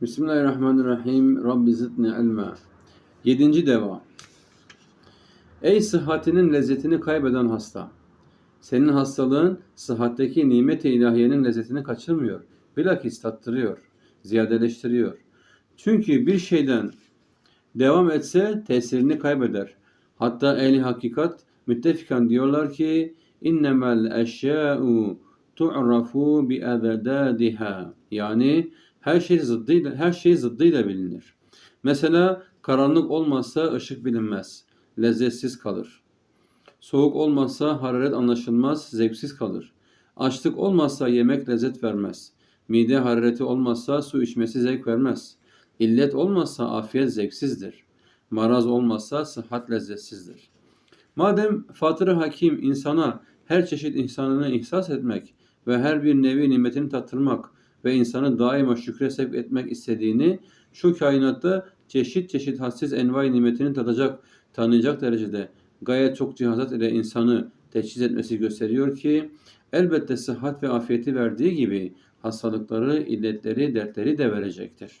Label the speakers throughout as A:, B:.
A: Bismillahirrahmanirrahim. Rabbi zidni ilma. Yedinci deva. Ey sıhhatinin lezzetini kaybeden hasta. Senin hastalığın sıhhatteki nimet-i ilahiyenin lezzetini kaçırmıyor. Bilakis tattırıyor, ziyadeleştiriyor. Çünkü bir şeyden devam etse tesirini kaybeder. Hatta ehli hakikat müttefikan diyorlar ki innemel eşya'u tu'rafu bi. Yani her şey zıddıyla her şey zıddıyla bilinir. Mesela karanlık olmazsa ışık bilinmez, lezzetsiz kalır. Soğuk olmazsa hararet anlaşılmaz, zevksiz kalır. Açlık olmazsa yemek lezzet vermez. Mide harareti olmazsa su içmesi zevk vermez. İllet olmazsa afiyet zevksizdir. Maraz olmazsa sıhhat lezzetsizdir. Madem Fatır-ı Hakim insana her çeşit ihsanını ihsas etmek ve her bir nevi nimetini tattırmak ve insanı daima şükre sevk etmek istediğini, şu kainatta çeşit çeşit hadsiz envai nimetini tadacak, tanıyacak derecede gayet çok cihazat ile insanı teçhiz etmesi gösteriyor ki, elbette sıhhat ve afiyeti verdiği gibi hastalıkları, illetleri, dertleri de verecektir.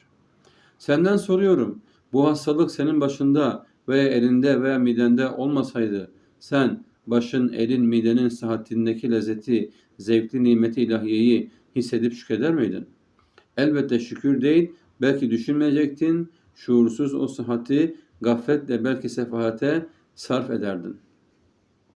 A: Senden soruyorum, bu hastalık senin başında veya elinde veya midende olmasaydı, sen başın, elin, midenin sıhhatindeki lezzeti, zevkli nimeti ilahiyeyi hissedip şükreder miydin? Elbette şükür değil, belki düşünmeyecektin, şuursuz o sıhhati gafletle belki sefahate sarf ederdin.''